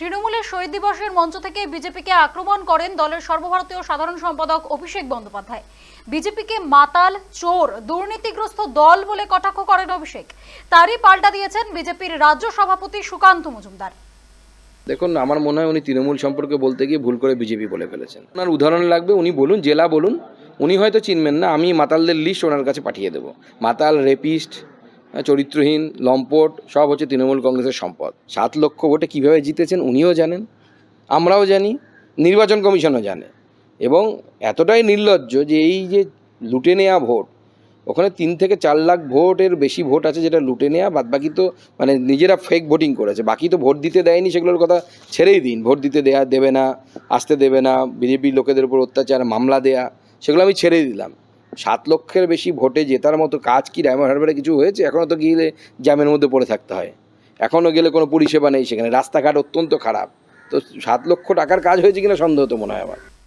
তৃণমূলের শহীদ দিবসের মঞ্চ থেকে বিজেপিকে আক্রমণ করেন দলের সর্বভারতীয় সাধারণ সম্পাদক অভিষেক বন্দ্যোপাধ্যায়। বিজেপিকে মাতাল, চোর, দুর্নীতিগ্রস্ত দল বলে কটাক্ষ করেন অভিষেক। তারই পাল্টা দিয়েছেন বিজেপির রাজ্য সভাপতি সুকান্ত মজুমদার। দেখুন, আমার মনে হয় উনি তৃণমূল সম্পর্কে বলতে গিয়ে ভুল করে বিজেপি বলে ফেলেছেন। ওনার উদাহরণ লাগবে, উনি বলুন, জেলা বলুন, উনি হয়তো চিনবেন না, আমি মাতালদের লিস্ট ওনার কাছে পাঠিয়ে দেবো। মাতাল রেপিস্ট চরিত্রহীন, লম্পট, সব হচ্ছে তৃণমূল কংগ্রেসের সম্পদ। সাত লক্ষ ভোটে কীভাবে জিতেছেন উনিও জানেন, আমরাও জানি, নির্বাচন কমিশনও জানে। এবং এতটাই নির্লজ্জ যে এই যে লুটে নেওয়া ভোট, ওখানে তিন থেকে চার লাখ ভোটের বেশি ভোট আছে যেটা লুটে নেওয়া বাদ বাকি তো মানে নিজেরা ফেক ভোটিং করেছে। বাকি তো ভোট দিতে দেয়নি, সেগুলোর কথা ছেড়েই দিন। ভোট দিতে দেয়া দেবে না, আসতে দেবে না, বিজেপি লোকেদের উপর অত্যাচার, মামলা দেয়া, সেগুলো আমি ছেড়েই দিলাম। সাত লক্ষের বেশি ভোটে জেতার মতো কাজ কি ডায়মন্ড হারবারে কিছু হয়েছে? এখনও তো গেলে জ্যামের মধ্যে পড়ে থাকতে হয়। এখনও গেলে কোনো পরিষেবা নেই সেখানে। রাস্তাঘাট অত্যন্ত খারাপ। তো সাত লক্ষ টাকার কাজ হয়েছে কিনা সন্দেহ তো মনে হয় আমার।